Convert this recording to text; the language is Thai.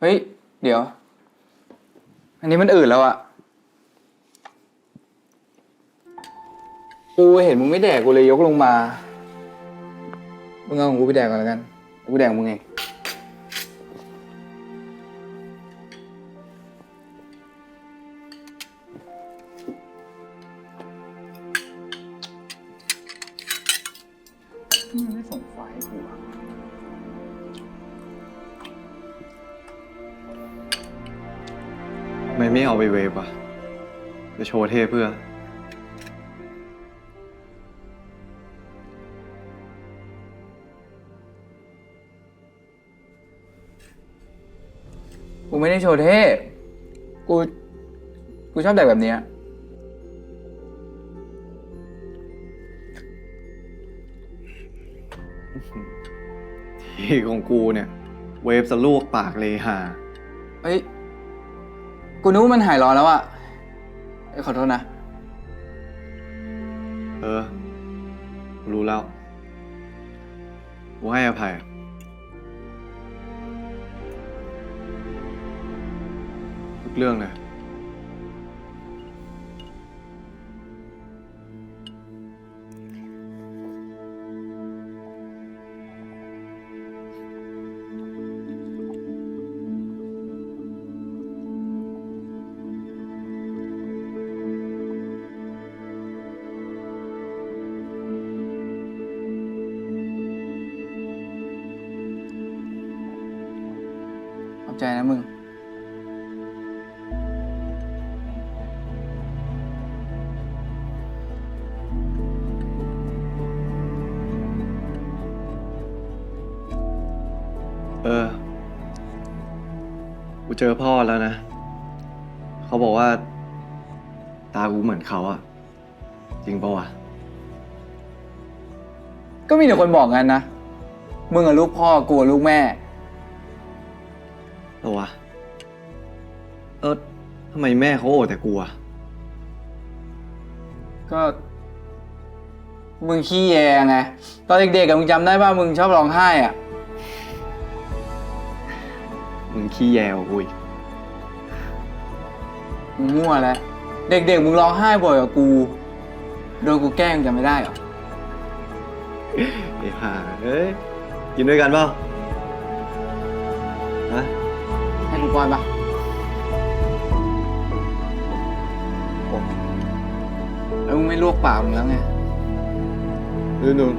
เฮ้ย เดี๋ยว อันนี้มันอืดแล้วอะกูเห็นมึงไม่แดกกูเลยยกลงมา มึงเอาของกูไปแดกก่อนแล้วกัน กูแดกมึงเอง ไม่ส่งไฟล์กูอะ ไมไม่เอาไปเวฟอะจะโชว์เท่เพื่อ กูไม่ได้โชว์เท่ กู กูชอบแดกแบบเนี้ยที่ของกูเนี่ย เวฟสะลวกปากเลยฮาเฮ้ย กูนึกว่ามันหายร้อนแล้วอะเอ้ยขอโทษนะ เออ รู้แล้ว กูให้อภัย ทุกเรื่องเลย ใจนะมึง เออ กูเจอพ่อแล้วนะ เขาบอกว่า ตากูเหมือนเขาอะจริงปะวะ ก็มีแต่คนบอกงั้นนะ มึงกับลูกพ่อกูกับลูกแม่ ปะวะ เออทำไมแม่เขาโอดแต่กูอะก็ มึงขี้แยไง ตอนเด็กๆกับมึงจำได้ป่ะมึงชอบร้องไห้อะมึงขี้แยวกูอีกมึงมั่วแล้ว เด็กๆมึงร้องไห้บ่อยกว่ากู โดนกูแกล้งจำไม่ได้เหรอ ไอ้ห่าเอ้ยกินด้วยกันเปล่าฮะ ให้กูป้อนปะแล้วมึงไม่ลวกปากมึงแล้วไงนู่น